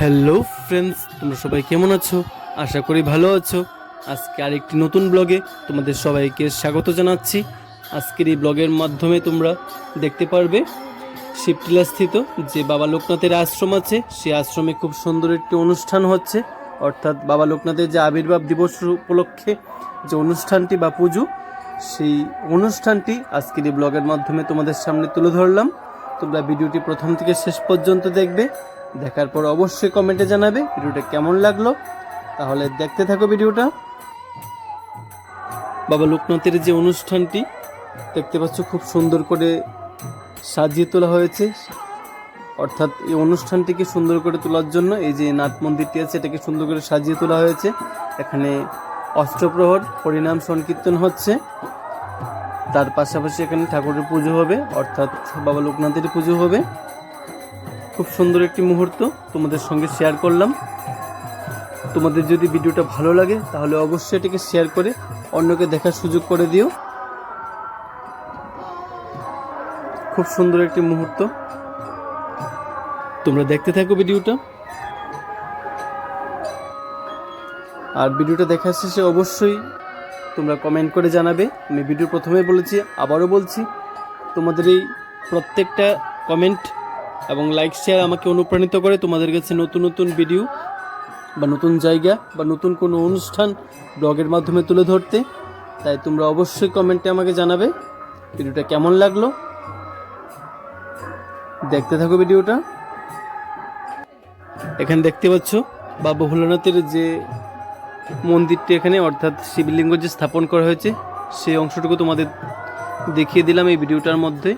Hello friends তোমরা সবাই কেমন আছো? আশা করি ভালো আছো। আজকে আরেকটি নতুন ব্লগে তোমাদের সবাইকে স্বাগত জানাচ্ছি। আজকের এই ব্লগের মাধ্যমে তোমরা দেখতে পারবে, শিবটিলা স্থিত যে বাবা লোকনাথের আশ্রম আছে সেই আশ্রমে খুব সুন্দর একটি অনুষ্ঠান হচ্ছে। অর্থাৎ বাবা লোকনাথের যে আবির্ভাব দিবস উপলক্ষে যে অনুষ্ঠানটি বা পুজো, সেই অনুষ্ঠানটি আজকের এই ব্লগের মাধ্যমে তোমাদের সামনে তুলে ধরলাম। তোমরা ভিডিওটি প্রথম থেকে শেষ পর্যন্ত দেখবে। দেখার পর অবশ্যই কমেন্টে জানাবে ভিডিওটা কেমন লাগল। তাহলে দেখতে থাকো ভিডিওটা। বাবা লোকনাথের যে অনুষ্ঠানটি, দেখতে পাচ্ছ খুব সুন্দর করে সাজিয়ে তোলা হয়েছে। অর্থাৎ এই অনুষ্ঠানটিকে সুন্দর করে তোলার জন্য এই যে নাট মন্দিরটি আছে, এটাকে সুন্দর করে সাজিয়ে তোলা হয়েছে। এখানে অষ্টপ্রহর, হরিনাম সংকীর্তন হচ্ছে। তার পাশাপাশি এখানে ঠাকুরের পুজো হবে, অর্থাৎ বাবা লোকনাথের পুজো হবে। খুব সুন্দর একটি মুহূর্ত তোমাদের সঙ্গে শেয়ার করলাম। তোমাদের যদি ভিডিওটা ভালো লাগে, তাহলে অবশ্যই এটিকে শেয়ার করে অন্যকে দেখার সুযোগ করে দিও। খুব সুন্দর একটি মুহূর্ত। তোমরা দেখতে থাকো ভিডিওটা। আর ভিডিওটা দেখার শেষে অবশ্যই তোমরা কমেন্ট করে জানাবে। আমি ভিডিও প্রথমে বলেছি, আবারও বলছি, তোমাদের এই প্রত্যেকটা কমেন্ট এবং লাইক শেয়ার আমাকে অনুপ্রাণিত করে তোমাদের কাছে নতুন নতুন ভিডিও বা নতুন জায়গা বা নতুন কোনো অনুষ্ঠান ব্লগের মাধ্যমে তুলে ধরতে। তাই তোমরা অবশ্যই কমেন্টে আমাকে জানাবে ভিডিওটা কেমন লাগল। দেখতে থাকো ভিডিওটা। এখানে দেখতে পাচ্ছ বাবা ভোলানাথের যে মন্দিরটি এখানে, অর্থাৎ শিবলিঙ্গ যে স্থাপন করা হয়েছে, সেই অংশটুকু তোমাদের দেখিয়ে দিলাম এই ভিডিওটার মধ্যে।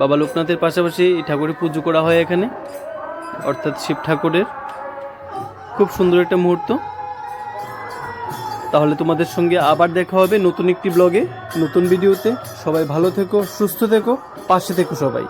বাবা লোকনাথের পাশাপাশি এই ঠাকুরের পুজো করা হয় এখানে, অর্থাৎ শিব ঠাকুরের। খুব সুন্দর একটা মুহূর্ত। তাহলে তোমাদের সঙ্গে আবার দেখা হবে নতুন একটি ব্লগে, নতুন ভিডিওতে। সবাই ভালো থেকো, সুস্থ থেকো, পাশে থেকো সবাই।